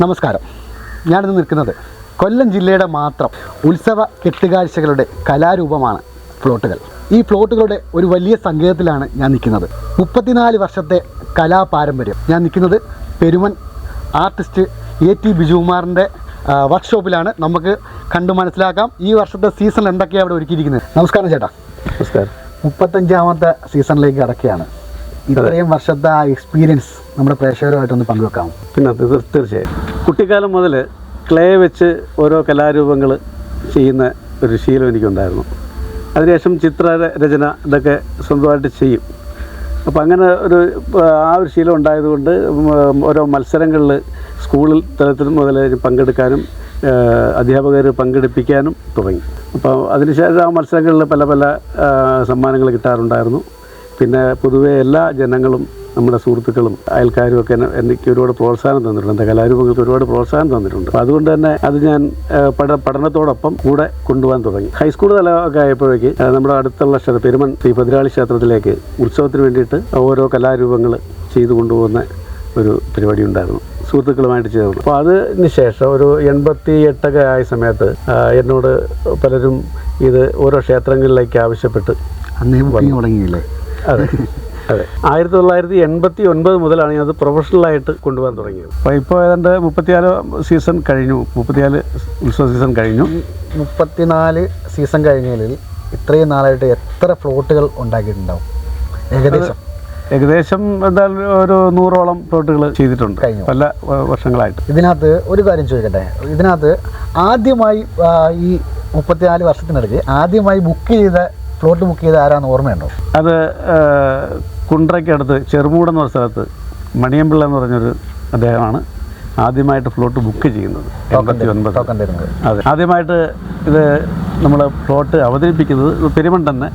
നമസ്കാരം. ഞാനിന്ന് നിൽക്കുന്നത് കൊല്ലം ജില്ലയുടെ മാത്രം ഉത്സവ കെട്ടുകാഴ്ചകളുടെ കലാരൂപമാണ് ഫ്ലോട്ടുകൾ. ഈ ഫ്ലോട്ടുകളുടെ ഒരു വലിയ സങ്കേതത്തിലാണ് ഞാൻ നിൽക്കുന്നത്. മുപ്പത്തിനാല് വർഷത്തെ കലാപാരമ്പര്യം. ഞാൻ നിൽക്കുന്നത് പെരുമൻ ആർട്ടിസ്റ്റ് എ ടി ബിജുകുമാറിന്റെ വർക്ക്ഷോപ്പിലാണ് നമുക്ക് കണ്ടു മനസ്സിലാക്കാം ഈ വർഷത്തെ സീസൺ എന്തൊക്കെയാണ് അവിടെ ഒരുക്കിയിരിക്കുന്നത്. നമസ്കാരം ചേട്ടാ. നമസ്കാരം. മുപ്പത്തഞ്ചാമത്തെ സീസണിലേക്ക് കടക്കുകയാണ്. ഇത്രയും വർഷത്തെ ആ എക്സ്പീരിയൻസ് നമ്മുടെ പ്രേക്ഷകരുമായിട്ടൊന്ന് പങ്കുവെക്കാം പിന്നെ തീർ- തീർച്ചയായും. കുട്ടിക്കാലം മുതൽ ക്ലേ വെച്ച് ഓരോ കലാരൂപങ്ങൾ ചെയ്യുന്ന ഒരു ശീലം എനിക്കുണ്ടായിരുന്നു. അതിനുശേഷം ചിത്ര രചന ഇതൊക്കെ സ്വന്തമായിട്ട് ചെയ്യും. അപ്പോൾ അങ്ങനെ ഒരു ആ ഒരു ശീലം ഉണ്ടായതുകൊണ്ട് ഓരോ മത്സരങ്ങളിൽ സ്കൂളിൽ തലത്തിൽ മുതൽ പങ്കെടുക്കാനും അധ്യാപകർ പങ്കെടുപ്പിക്കാനും തുടങ്ങി. അപ്പോൾ അതിനുശേഷം ആ മത്സരങ്ങളിൽ പല പല സമ്മാനങ്ങൾ കിട്ടാറുണ്ടായിരുന്നു. പിന്നെ പൊതുവേ എല്ലാ ജനങ്ങളും നമ്മുടെ സുഹൃത്തുക്കളും അയൽക്കാരും ഒക്കെ എനിക്ക് ഒരുപാട് പ്രോത്സാഹനം തന്നിട്ടുണ്ട്. എന്റെ കലാരൂപങ്ങൾക്ക് ഒരുപാട് പ്രോത്സാഹനം തന്നിട്ടുണ്ട്. അതുകൊണ്ട് തന്നെ അത് ഞാൻ പഠ പഠനത്തോടൊപ്പം കൂടെ കൊണ്ടുപോകാൻ തുടങ്ങി. ഹൈസ്കൂൾ തലമൊക്കെ ആയപ്പോഴേക്ക് നമ്മുടെ അടുത്തുള്ള ക്ഷേത്രം പെരുമൺ ശ്രീ ഭദ്രാളി ക്ഷേത്രത്തിലേക്ക് ഉത്സവത്തിന് വേണ്ടിയിട്ട് ഓരോ കലാരൂപങ്ങൾ ചെയ്തു കൊണ്ടുപോകുന്ന ഒരു പരിപാടി ഉണ്ടായിരുന്നു. സുഹൃത്തുക്കളുമായിട്ട് ചേർന്നു. അപ്പോൾ അതിന് ശേഷം ഒരു എൺപത്തി എട്ടൊക്കെ ആയ സമയത്ത് എന്നോട് പലരും ഇത് ഓരോ ക്ഷേത്രങ്ങളിലേക്ക് ആവശ്യപ്പെട്ട് അന്നേ തുടങ്ങിയില്ലേ? അതെ. അതെ. ആയിരത്തി തൊള്ളായിരത്തി എൺപത്തി ഒൻപത് മുതലാണ് ഞാൻ അത് പ്രൊഫഷണലായിട്ട് കൊണ്ടുപോകാൻ തുടങ്ങിയത്. അപ്പോൾ ഇപ്പോൾ ഏതാണ്ട് മുപ്പത്തിനാല് സീസൺ കഴിഞ്ഞു. മുപ്പത്തിനാല് ഉത്സവ സീസൺ കഴിഞ്ഞു. മുപ്പത്തിനാല് സീസൺ കഴിഞ്ഞതിൽ ഇത്രയും നാളായിട്ട് എത്ര ഫ്ലോട്ടുകൾ ഉണ്ടാക്കിയിട്ടുണ്ടാവും? ഏകദേശം. ഏകദേശം എന്തായാലും ഒരു നൂറോളം പ്ലോട്ടുകൾ ചെയ്തിട്ടുണ്ട്. കഴിഞ്ഞു. പല വർഷങ്ങളായിട്ട്. ഇതിനകത്ത് ഒരു കാര്യം ചോദിക്കട്ടെ? ഇതിനകത്ത് ആദ്യമായി ഈ മുപ്പത്തിനാല് വർഷത്തിനിടയ്ക്ക് ആദ്യമായി ബുക്ക് ചെയ്ത ഫ്ലോട്ട് ബുക്ക് ചെയ്ത ആരാന്ന് ഓർമ്മയുണ്ടോ? അത് കുണ്ട്രയ്ക്കടുത്ത് ചെറുമൂടെന്ന് പറഞ്ഞ സ്ഥലത്ത് മണിയമ്പിള്ള എന്ന് പറഞ്ഞൊരു അദ്ദേഹമാണ് ആദ്യമായിട്ട് ഫ്ലോട്ട് ബുക്ക് ചെയ്യുന്നത്. എൺപത്തി ഒൻപത് അതെ. ആദ്യമായിട്ട് ഇത് നമ്മൾ ഫ്ലോട്ട് അവതരിപ്പിക്കുന്നത് പെരുമൺ തന്നെ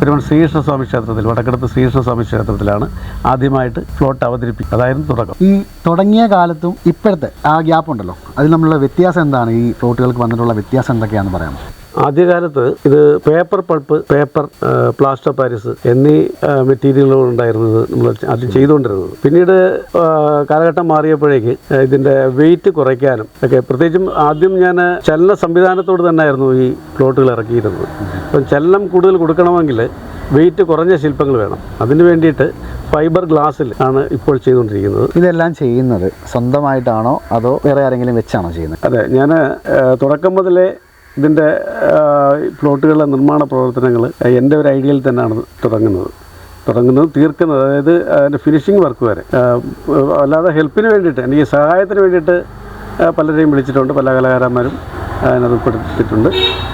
പെരുമൺ ശ്രീകൃഷ്ണസ്വാമി ക്ഷേത്രത്തിൽ വടക്കടത്ത് ശ്രീകൃഷ്ണസ്വാമി ക്ഷേത്രത്തിലാണ് ആദ്യമായിട്ട് ഫ്ലോട്ട് അവതരിപ്പിക്കുക അതായിരുന്നു തുടക്കം. ഈ തുടങ്ങിയ കാലത്തും ഇപ്പോഴത്തെ ആ ഗ്യാപ്പ് ഉണ്ടല്ലോ അതിൽ നമ്മളുടെ വ്യത്യാസം എന്താണ്? ഈ ഫ്ലോട്ടുകൾക്ക് വന്നിട്ടുള്ള വ്യത്യാസം എന്തൊക്കെയാണെന്ന് പറയാം ആദ്യകാലത്ത് ഇത് paper pulp paper plaster Paris എന്നീ മെറ്റീരിയലുകൾ ഉണ്ടായിരുന്നത് നമ്മൾ അത് ചെയ്തുകൊണ്ടിരുന്നത്. പിന്നീട് കാലഘട്ടം മാറിയപ്പോഴേക്ക് ഇതിന്റെ ഇതിന്റെ വെയിറ്റ് കുറയ്ക്കാനും ഒക്കെ പ്രത്യേകിച്ചും ആദ്യം ഞാൻ ചലന സംവിധാനത്തോട് തന്നെയായിരുന്നു ഈ പ്ലോട്ടുകൾ ഇറക്കിയിരുന്നത്. അപ്പം ചലനം കൂടുതൽ കൊടുക്കണമെങ്കിൽ വെയിറ്റ് കുറഞ്ഞ ശില്പങ്ങൾ വേണം. അതിന് വേണ്ടിയിട്ട് ഫൈബർ ഗ്ലാസ്സിൽ ആണ് ഇപ്പോൾ ചെയ്തുകൊണ്ടിരിക്കുന്നത്. ഇതെല്ലാം ചെയ്യുന്നത് സ്വന്തമായിട്ടാണോ അതോ വേറെ ആരെങ്കിലും വെച്ചാണോ ചെയ്യുന്നത്? അതെ ഞാൻ തുടക്കം മുതലേ ഇതിന്റെ പ്ലോട്ടുകളുടെ നിർമ്മാണ പ്രവർത്തനങ്ങൾ എന്റെ ഒരു ഐഡിയയിൽ തന്നെയാണ് തുടങ്ങുന്നത്. തുടങ്ങുന്നത് തീർക്കുന്നത് അതായത് അതിന്റെ ഫിനിഷിംഗ് വർക്ക് വരെ. അല്ലാതെ ഹെൽപ്പിന് വേണ്ടിയിട്ട് എനിക്ക് സഹായത്തിന് വേണ്ടിയിട്ട് പലരെയും വിളിച്ചിട്ടുണ്ട് പല കലാകാരന്മാരും അതിനത് ഉൾപ്പെടുത്തിയിട്ടുണ്ട്.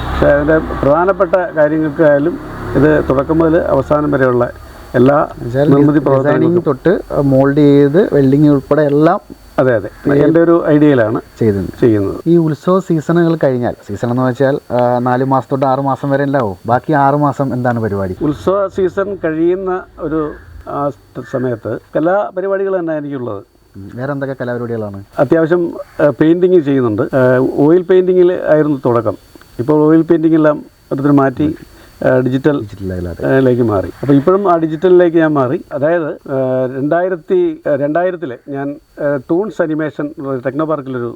പക്ഷേ അതിന്റെ പ്രധാനപ്പെട്ട കാര്യങ്ങൾക്കായാലും ഇത് തുടക്കം മുതൽ അവസാനം വരെയുള്ള എല്ലാ നിർമ്മിതി പ്രവർത്തനങ്ങളും തൊട്ട് മോൾഡ് ചെയ്ത് വെൽഡിങ് ഉൾപ്പെടെ എല്ലാം അതെ അതെ. എന്റെ ഒരു ഐഡിയയിലാണ് ചെയ്തത് ചെയ്യുന്നത്. ഈ ഉത്സവ സീസണുകൾ കഴിഞ്ഞാൽ സീസൺ എന്ന് വെച്ചാൽ നാല് മാസം തൊട്ട് ആറ് മാസം വരെ ഉണ്ടാവും ബാക്കി ആറ് മാസം എന്താണ് പരിപാടി? ഉത്സവ സീസൺ കഴിയുന്ന ഒരു സമയത്ത് കലാപരിപാടികൾ തന്നെ എനിക്കുള്ളത് വേറെ എന്തൊക്കെ കലാപരിപാടികളാണ്? അത്യാവശ്യം പെയിന്റിങ് ചെയ്യുന്നുണ്ട്. ഓയിൽ പെയിന്റിങ്ങിൽ ആയിരുന്നു തുടക്കം. ഇപ്പോൾ ഓയിൽ പെയിന്റിംഗ് എല്ലാം ഒരിടത്തിന് മാറ്റി ഡിജിറ്റൽ ഡിജിറ്റലിലേക്ക് മാറി. അപ്പോൾ ഇപ്പോഴും ആ ഡിജിറ്റലിലേക്ക് ഞാൻ മാറി. അതായത് രണ്ടായിരത്തി രണ്ടായിരത്തിൽ ഞാൻ ടൂൺസ് അനിമേഷൻ ടെക്നോ പാർക്കിലൊരു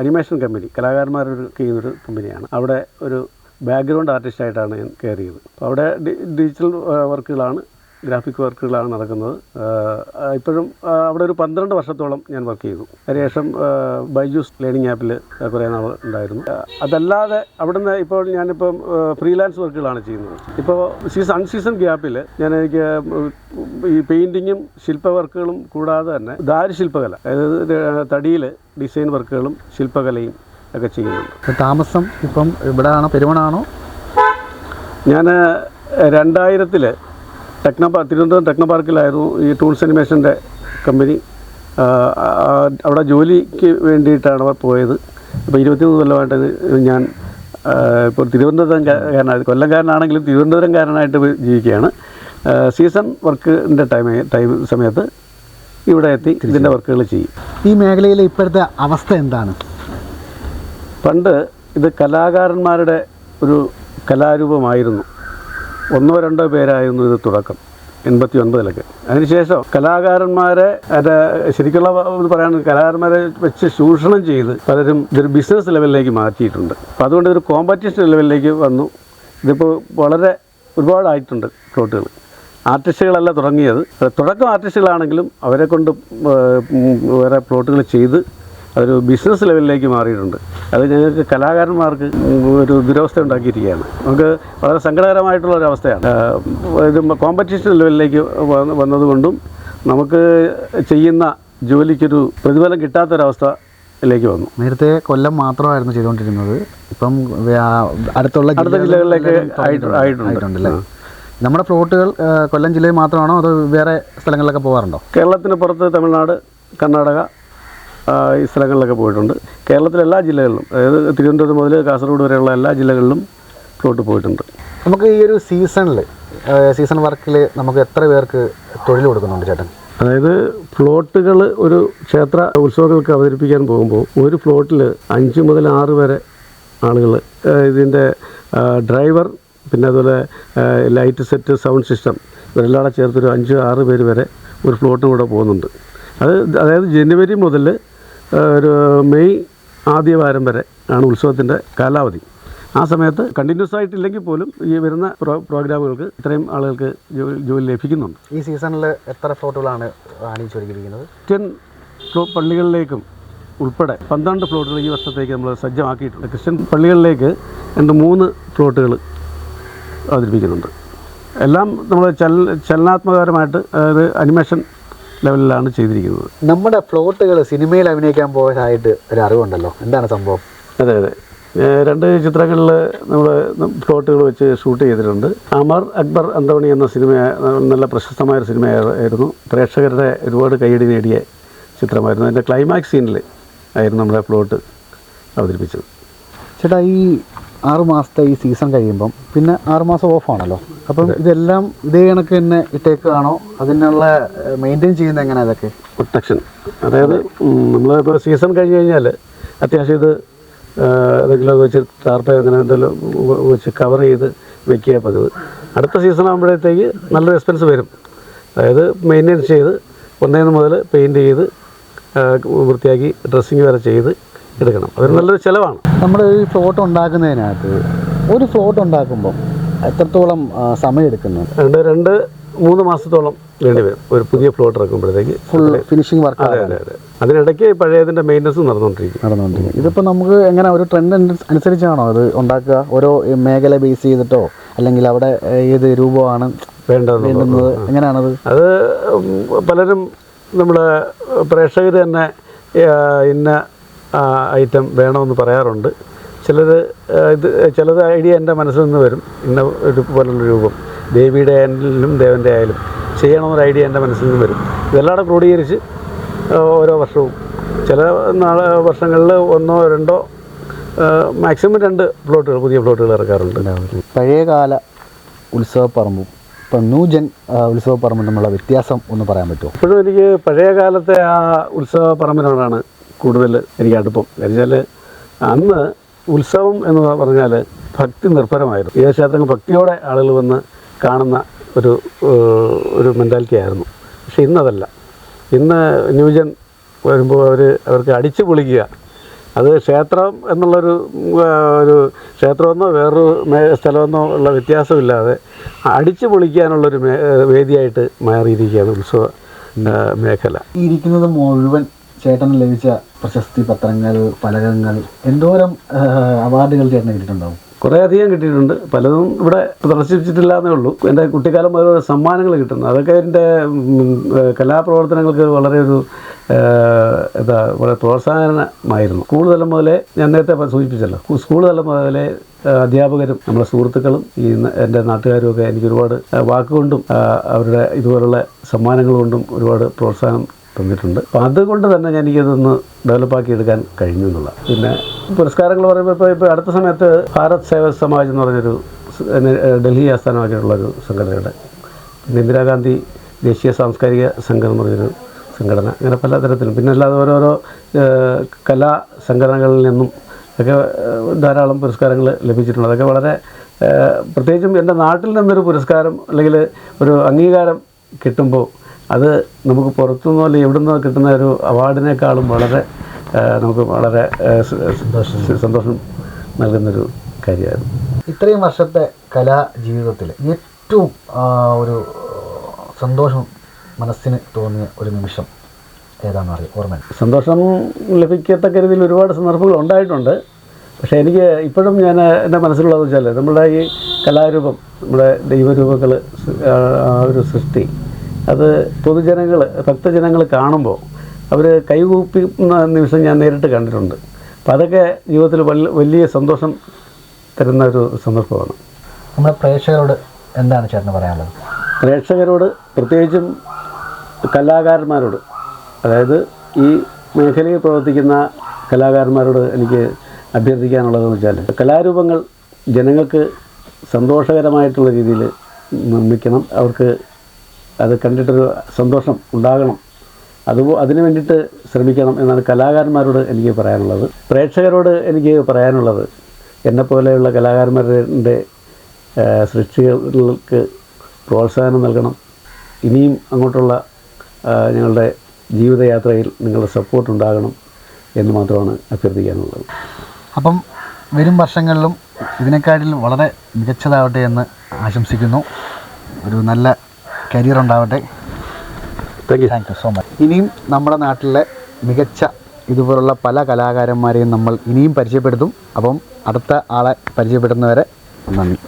അനിമേഷൻ കമ്പനി കലാകാരന്മാരൊരു ചെയ്യുന്നൊരു കമ്പനിയാണ് അവിടെ ഒരു ബാക്ക്ഗ്രൗണ്ട് ആർട്ടിസ്റ്റായിട്ടാണ് ഞാൻ കയറിയത് അപ്പോൾ അവിടെ ഡിജിറ്റൽ വർക്കുകളാണ് ഗ്രാഫിക് വർക്കുകളാണ് നടക്കുന്നത്. ഇപ്പോഴും അവിടെ ഒരു പന്ത്രണ്ട് വർഷത്തോളം ഞാൻ വർക്ക് ചെയ്തു. അതിനുശേഷം ബൈജൂസ് ലേണിംഗ് ആപ്പിൽ കുറേ നാൾ ഉണ്ടായിരുന്നു. അതല്ലാതെ അവിടുന്ന് ഇപ്പോൾ ഞാനിപ്പം ഫ്രീലാൻസ് വർക്കുകളാണ് ചെയ്യുന്നത്. ഇപ്പോൾ സീസൺ അൺസീസൺ ഗ്യാപ്പിൽ ഞാൻ എനിക്ക് ഈ പെയിന്റിങ്ങും ശില്പ വർക്കുകളും കൂടാതെ തന്നെ ദാരുശില്പകല അതായത് തടിയിൽ ഡിസൈൻ വർക്കുകളും ശില്പകലയും ഒക്കെ ചെയ്യുന്നുണ്ട്. താമസം ഇപ്പം ഇവിടെ ആണോ പെരുമണാണോ ഞാൻ രണ്ടായിരത്തിൽ ടെക്നോ തിരുവനന്തപുരം ടെക്നോ പാർക്കിലായിരുന്നു ഈ ടൂൾസ് അനിമേഷന്റെ കമ്പനി. അവിടെ ജോലിക്ക് വേണ്ടിയിട്ടാണ് അവർ പോയത്. അപ്പോൾ ഇരുപത്തിമൂന്ന് കൊല്ലമായിട്ട് ഞാൻ ഇപ്പോൾ തിരുവനന്തപുരം കാരനായത് കൊല്ലംകാരനാണെങ്കിലും തിരുവനന്തപുരംകാരനായിട്ട് ജീവിക്കുകയാണ്. സീസൺ വർക്കിന്റെ ടൈം ടൈം സമയത്ത് ഇവിടെ എത്തി ഇതിന്റെ വർക്കുകൾ ചെയ്യും. ഈ മേഖലയിലെ ഇപ്പോഴത്തെ അവസ്ഥ എന്താണ്? പണ്ട് ഇത് കലാകാരന്മാരുടെ ഒരു കലാരൂപമായിരുന്നു. ഒന്നോ രണ്ടോ പേരായിരുന്നു ഇത് തുടക്കം. എൺപത്തി ഒൻപതിലൊക്കെ അതിനുശേഷം കലാകാരന്മാരെ അത് ശരിക്കുള്ള പറയാൻ കലാകാരന്മാരെ വെച്ച് ചൂഷണം ചെയ്ത് പലരും ഇതൊരു ബിസിനസ് ലെവലിലേക്ക് മാറ്റിയിട്ടുണ്ട്. അപ്പോൾ അതുകൊണ്ട് ഇതൊരു കോമ്പറ്റീഷൻ ലെവലിലേക്ക് വന്നു. ഇതിപ്പോൾ വളരെ ഒരുപാടായിട്ടുണ്ട് പ്ലോട്ടുകൾ ആർട്ടിസ്റ്റുകളല്ല തുടങ്ങിയത്. തുടക്കം ആർട്ടിസ്റ്റുകളാണെങ്കിലും അവരെ കൊണ്ട് വേറെ പ്ലോട്ടുകൾ ചെയ്ത് അതൊരു ബിസിനസ് ലെവലിലേക്ക് മാറിയിട്ടുണ്ട്. അത് ഞങ്ങൾക്ക് കലാകാരന്മാർക്ക് ഒരു ദുരവസ്ഥ ഉണ്ടാക്കിയിരിക്കുകയാണ്. നമുക്ക് വളരെ സങ്കടകരമായിട്ടുള്ള ഒരു അവസ്ഥയാണ്. ഇത് കോമ്പറ്റീഷൻ ലെവലിലേക്ക് വന്നതുകൊണ്ടും നമുക്ക് ചെയ്യുന്ന ജോലിക്കൊരു പ്രതിഫലം കിട്ടാത്തൊരവസ്ഥ ിലേക്ക് വന്നു. നേരത്തെ കൊല്ലം മാത്രമായിരുന്നു ചെയ്തുകൊണ്ടിരുന്നത്. ഇപ്പം അടുത്തുള്ള അടുത്ത ജില്ലകളിലേക്ക് ആയിട്ടുണ്ട്. ആയിട്ടുണ്ടല്ലേ നമ്മുടെ പ്ലോട്ടുകൾ കൊല്ലം ജില്ലയിൽ മാത്രമാണോ അതോ വേറെ സ്ഥലങ്ങളിലൊക്കെ പോകാറുണ്ടോ കേരളത്തിന് പുറത്ത് തമിഴ്നാട് കർണാടക ഈ സ്ഥലങ്ങളിലൊക്കെ പോയിട്ടുണ്ട്. കേരളത്തിലെ എല്ലാ ജില്ലകളിലും അതായത് തിരുവനന്തപുരം മുതൽ കാസർഗോഡ് വരെയുള്ള എല്ലാ ജില്ലകളിലും പ്ലോട്ട് പോയിട്ടുണ്ട്. നമുക്ക് ഈ ഒരു സീസണിൽ സീസൺ വർക്കിൽ നമുക്ക് എത്ര പേർക്ക് തൊഴിൽ കൊടുക്കുന്നുണ്ട് ചേട്ടൻ? അതായത് ഫ്ലോട്ടുകൾ ഒരു ക്ഷേത്ര ഉത്സവങ്ങൾക്ക് അവതരിപ്പിക്കാൻ പോകുമ്പോൾ ഒരു ഫ്ലോട്ടിൽ അഞ്ച് മുതൽ ആറ് വരെ ആളുകൾ ഇതിന്റെ ഡ്രൈവർ പിന്നെ അതുപോലെ ലൈറ്റ് സെറ്റ് സൗണ്ട് സിസ്റ്റം ഇവരെല്ലാം ചേർത്തൊരു അഞ്ച് ആറ് പേര് വരെ ഒരു പ്ലോട്ടും കൂടെ പോകുന്നുണ്ട്. അത് അതായത് ജനുവരി മുതൽ ഒരു മെയ് ആദ്യ വാരം വരെ ആണ് ഉത്സവത്തിന്റെ കാലാവധി. ആ സമയത്ത് കണ്ടിന്യൂസ് ആയിട്ടില്ലെങ്കിൽ പോലും ഈ വരുന്ന പ്രോ പ്രോഗ്രാമുകൾക്ക് ഇത്രയും ആളുകൾക്ക് ജോലി ലഭിക്കുന്നുണ്ട്. ഈ സീസണിൽ എത്ര ഫ്ലോട്ടുകളാണ് അണിയിച്ചൊരുക്കിയിരിക്കുന്നത് ക്രിസ്ത്യൻ ഫ്ലോ പള്ളികളിലേക്കും ഉൾപ്പെടെ പന്ത്രണ്ട് ഫ്ലോട്ടുകൾ ഈ വർഷത്തേക്ക് നമ്മൾ സജ്ജമാക്കിയിട്ടുണ്ട്. ക്രിസ്ത്യൻ പള്ളികളിലേക്ക് രണ്ട് മൂന്ന് ഫ്ലോട്ടുകൾ അവതരിപ്പിക്കുന്നുണ്ട്. എല്ലാം നമ്മൾ ചല ചലനാത്മകപരമായിട്ട് അതായത് അനിമേഷൻ ലെവലിലാണ് ചെയ്തിരിക്കുന്നത്. നമ്മുടെ പ്ലോട്ടുകൾ സിനിമയിൽ അഭിനയിക്കാൻ പോയതായിട്ട് ഒരു അറിവുണ്ടല്ലോ. എന്താണ് സംഭവം? അതെ അതെ. രണ്ട് ചിത്രങ്ങളിൽ നമ്മൾ പ്ലോട്ടുകൾ വെച്ച് ഷൂട്ട് ചെയ്തിട്ടുണ്ട്. അമർ അക്ബർ അന്തോണി എന്ന സിനിമ നല്ല പ്രശസ്തമായ ഒരു സിനിമയായിരുന്നു. പ്രേക്ഷകരുടെ ഒരുപാട് കൈയടി നേടിയ ചിത്രമായിരുന്നു. അതിന്റെ ക്ലൈമാക്സ് സീനിൽ ആയിരുന്നു നമ്മുടെ പ്ലോട്ട് അവതരിപ്പിച്ചത്. ചേട്ടാ ഈ ആറ് മാസത്തെ ഈ സീസൺ കഴിയുമ്പം. പിന്നെ ആറ് മാസം ഓഫാണല്ലോ അപ്പം ഇതെല്ലാം ഇതേ കണക്ക് തന്നെ ഇട്ടേക്കാണോ? അതിനുള്ള മെയിന്റെയിൻ ചെയ്യുന്നത് എങ്ങനെ അതൊക്കെ പ്രൊട്ടക്ഷൻ അതായത് നമ്മൾ ഇപ്പോൾ സീസൺ കഴിഞ്ഞ് കഴിഞ്ഞാൽ അത്യാവശ്യം ഇത് ഏതെങ്കിലും വെച്ച് ടാർപ്പ അങ്ങനെ എന്തെങ്കിലും വെച്ച് കവർ ചെയ്ത് വെക്കുക പതിവ്. അടുത്ത സീസൺ ആകുമ്പോഴത്തേക്ക് നല്ലൊരു എക്സ്പെൻസ് വരും. അതായത് മെയിന്റെനൻസ് ചെയ്ത് ഒന്നേന്ന് മുതൽ പെയിന്റ് ചെയ്ത് വൃത്തിയാക്കി ഡ്രസ്സിങ് വരെ ചെയ്ത് എടുക്കണം. അതൊരു നല്ലൊരു ചിലവാണ്. നമ്മൾ ഈ ഫ്ലോട്ട് ഉണ്ടാക്കുന്നതിനകത്ത് ഒരു ഫ്ലോട്ട് ഉണ്ടാക്കുമ്പോൾ എത്രത്തോളം സമയം എടുക്കുന്നു രണ്ട് രണ്ട് മൂന്ന് മാസത്തോളം വേണ്ടിവരും ഒരു പുതിയ ഫ്ലോട്ട് ഇറക്കുമ്പോഴത്തേക്ക്. ഫുൾ ഫിനിഷിംഗ് വർക്ക് അതെ അതെ അതെ. അതിനിടയ്ക്ക് പഴയതിന്റെ മെയിന്റനൻസ് നടന്നുകൊണ്ടിരിക്കും. നടന്നുകൊണ്ടിരിക്കും. ഇതിപ്പോൾ നമുക്ക് എങ്ങനെ ഒരു ട്രെൻഡ് അനുസരിച്ചാണോ അത് ഉണ്ടാക്കുക? ഓരോ മേഖല ബേസ് ചെയ്തിട്ടോ അല്ലെങ്കിൽ അവിടെ ഏത് രൂപമാണ് വേണ്ടത് എങ്ങനെയാണത്? അത് പലരും നമ്മുടെ പ്രേക്ഷകർ തന്നെ ഇന്ന ഐറ്റം വേണമെന്ന് പറയാറുണ്ട്. ചിലത് ഇത് ചിലത് ഐഡിയ എന്റെ മനസ്സിൽ നിന്ന് വരും. ഇന്ന ഒരു പോലുള്ള രൂപം. ദേവിയുടെ ആയാലും ദേവന്റെ ആയാലും ചെയ്യണമെന്നൊരു ഐഡിയ എന്റെ മനസ്സിൽ നിന്ന് വരും. ഇതെല്ലാം ക്രോഡീകരിച്ച് ഓരോ വർഷവും. ചില നാളെ വർഷങ്ങളിൽ ഒന്നോ രണ്ടോ മാക്സിമം രണ്ട് പ്ലോട്ടുകൾ പുതിയ പ്ലോട്ടുകൾ ഇറക്കാറുണ്ട്. പഴയകാല ഉത്സവപ്പറമ്പും ഇപ്പം ന്യൂ ജൻ ഉത്സവപ്പറമ്പും തമ്മിലുള്ള വ്യത്യാസം ഒന്ന് പറയാൻ പറ്റുമോ? ഇപ്പോഴും എനിക്ക് പഴയ കാലത്തെ ആ ഉത്സവ പറമ്പിനോടാണ് കൂടുതൽ എനിക്ക് അടുപ്പം എന്നുവെച്ചാൽ വെച്ചാൽ അന്ന് ഉത്സവം എന്ന് പറഞ്ഞാൽ ഭക്തി നിർഭരമായിരുന്നു. ഏത് ക്ഷേത്രങ്ങൾ ഭക്തിയോടെ ആളുകൾ വന്ന് കാണുന്ന ഒരു ഒരു മെന്റാലിറ്റി ആയിരുന്നു. പക്ഷെ ഇന്നതല്ല. ഇന്ന് ന്യൂജൻ വരുമ്പോൾ അവർ അവർക്ക് അടിച്ചു പൊളിക്കുക. അത് ക്ഷേത്രം എന്നുള്ളൊരു ഒരു ക്ഷേത്രമെന്നോ വേറൊരു സ്ഥലമെന്നോ ഉള്ള വ്യത്യാസമില്ലാതെ അടിച്ചു പൊളിക്കാനുള്ളൊരു വേദിയായിട്ട് മാറിയിരിക്കുകയാണ് ഉത്സവ മേഖല. ഇരിക്കുന്നത് മുഴുവൻ ചേട്ടന് ലഭിച്ച പ്രശസ്തി പത്രങ്ങൾ പലകങ്ങൾ എന്തോരം അവാർഡുകൾ ചേട്ടന് കിട്ടിയിട്ടുണ്ടാവും? കുറേയധികം കിട്ടിയിട്ടുണ്ട്. പലതും ഇവിടെ പ്രദർശിപ്പിച്ചിട്ടില്ല എന്നേ ഉള്ളൂ. എന്റെ കുട്ടിക്കാലം മുതൽ സമ്മാനങ്ങൾ കിട്ടുന്നു. അതൊക്കെ എന്റെ കലാപ്രവർത്തനങ്ങൾക്ക് വളരെ ഒരു എന്താ വളരെ പ്രോത്സാഹനമായിരുന്നു. സ്കൂൾ തലം മുതലേ ഞാൻ നേരത്തെ സൂചിപ്പിച്ചല്ലോ. സ്കൂൾ തലം മുതലേ അധ്യാപകരും നമ്മുടെ സുഹൃത്തുക്കളും ഈ എന്റെ നാട്ടുകാരും ഒക്കെ എനിക്ക് ഒരുപാട് ഏഹ്, വാക്കുകൊണ്ടും അവരുടെ ഇതുപോലുള്ള സമ്മാനങ്ങൾ കൊണ്ടും ഒരുപാട് പ്രോത്സാഹനം തന്നിട്ടുണ്ട്. അപ്പോൾ അതുകൊണ്ട് തന്നെ ഞാൻ എനിക്കതൊന്ന് ഡെവലപ്പാക്കി എടുക്കാൻ കഴിഞ്ഞു എന്നുള്ള പിന്നെ പുരസ്കാരങ്ങൾ പറയുമ്പോൾ ഇപ്പോൾ ഇപ്പോൾ അടുത്ത സമയത്ത് ഭാരത് സേവ സമാജ് എന്ന് പറഞ്ഞൊരു ഡൽഹി ആസ്ഥാനമാക്കിയിട്ടുള്ളൊരു സംഘടനയുടെ പിന്നെ ഇന്ദിരാഗാന്ധി ദേശീയ സാംസ്കാരിക സംഘം എന്ന് പറഞ്ഞൊരു സംഘടന. അങ്ങനെ പലതരത്തിലും പിന്നെ അല്ലാതെ ഓരോരോ കലാ സംഘടനകളിൽ നിന്നും ഒക്കെ ധാരാളം പുരസ്കാരങ്ങൾ ലഭിച്ചിട്ടുണ്ട്. അതൊക്കെ വളരെ പ്രത്യേകിച്ചും എന്റെ നാട്ടിൽ നിന്നൊരു പുരസ്കാരം അല്ലെങ്കിൽ ഒരു അംഗീകാരം കിട്ടുമ്പോൾ അത് നമുക്ക് പുറത്തുനിന്നോ അല്ലെങ്കിൽ എവിടെ നിന്നോ കിട്ടുന്ന ഒരു അവാർഡിനേക്കാളും വളരെ നമുക്ക് വളരെ സന്തോഷം നൽകുന്നൊരു കാര്യമായിരുന്നു. ഇത്രയും വർഷത്തെ കലാ ജീവിതത്തിൽ ഏറ്റവും ഒരു സന്തോഷം മനസ്സിന് തോന്നിയ ഒരു നിമിഷം ഏതാണെന്ന് അറിയാം? ഓർമ്മ സന്തോഷം ലഭിക്കത്തക്ക രീതിയിൽ ഒരുപാട് സന്ദർഭങ്ങൾ ഉണ്ടായിട്ടുണ്ട്. പക്ഷേ എനിക്ക് ഇപ്പോഴും ഞാൻ എന്റെ മനസ്സിലുള്ളതെന്ന് വെച്ചാൽ നമ്മുടെ ഈ കലാരൂപം നമ്മുടെ ദൈവരൂപങ്ങൾ ആ ഒരു സൃഷ്ടി അത് പൊതുജനങ്ങൾ ഭക്തജനങ്ങൾ കാണുമ്പോൾ അവർ കൈകൂപ്പിക്കുന്ന നിമിഷം ഞാൻ നേരിട്ട് കണ്ടിട്ടുണ്ട്. അപ്പോൾ അതൊക്കെ ജീവിതത്തിൽ വലിയ സന്തോഷം തരുന്ന ഒരു സന്ദർഭമാണ്. നമ്മുടെ പ്രേക്ഷകരോട് എന്താണ് ചേട്ടന് പറയാനുള്ളത്? പ്രേക്ഷകരോട് പ്രത്യേകിച്ചും കലാകാരന്മാരോട് അതായത് ഈ മേഖലയിൽ പ്രവർത്തിക്കുന്ന കലാകാരന്മാരോട് എനിക്ക് അഭ്യർത്ഥിക്കാനുള്ളതെന്ന് വെച്ചാൽ കലാരൂപങ്ങൾ ജനങ്ങൾക്ക് സന്തോഷകരമായിട്ടുള്ള രീതിയിൽ നിർമ്മിക്കണം. അവർക്ക് അത് കണ്ടിട്ടൊരു സന്തോഷം ഉണ്ടാകണം. അത് അതിനു വേണ്ടിയിട്ട് ശ്രമിക്കണം എന്നാണ് കലാകാരന്മാരോട് എനിക്ക് പറയാനുള്ളത്. പ്രേക്ഷകരോട് എനിക്ക് പറയാനുള്ളത്. എന്നെപ്പോലെയുള്ള കലാകാരന്മാരുടെ സൃഷ്ടികൾക്ക് പ്രോത്സാഹനം നൽകണം. ഇനിയും അങ്ങോട്ടുള്ള ഞങ്ങളുടെ ജീവിതയാത്രയിൽ നിങ്ങളുടെ സപ്പോർട്ട് ഉണ്ടാകണം എന്ന് മാത്രമാണ് അഭ്യർത്ഥിക്കാനുള്ളത്. അപ്പം വരും വർഷങ്ങളിലും ഇതിനെക്കാട്ടിലും വളരെ മികച്ചതാവട്ടെ എന്ന് ആശംസിക്കുന്നു. ഒരു നല്ല കരിയർ ഉണ്ടാവട്ടെ thank you thank you so much ഇനിയും നമ്മുടെ നാട്ടിലെ മികച്ച ഇതുപോലുള്ള പല കലാകാരന്മാരെയും നമ്മൾ ഇനിയും പരിചയപ്പെടുത്തും. അപ്പം അടുത്ത ആളെ പരിചയപ്പെടുന്നവരെ നന്ദി.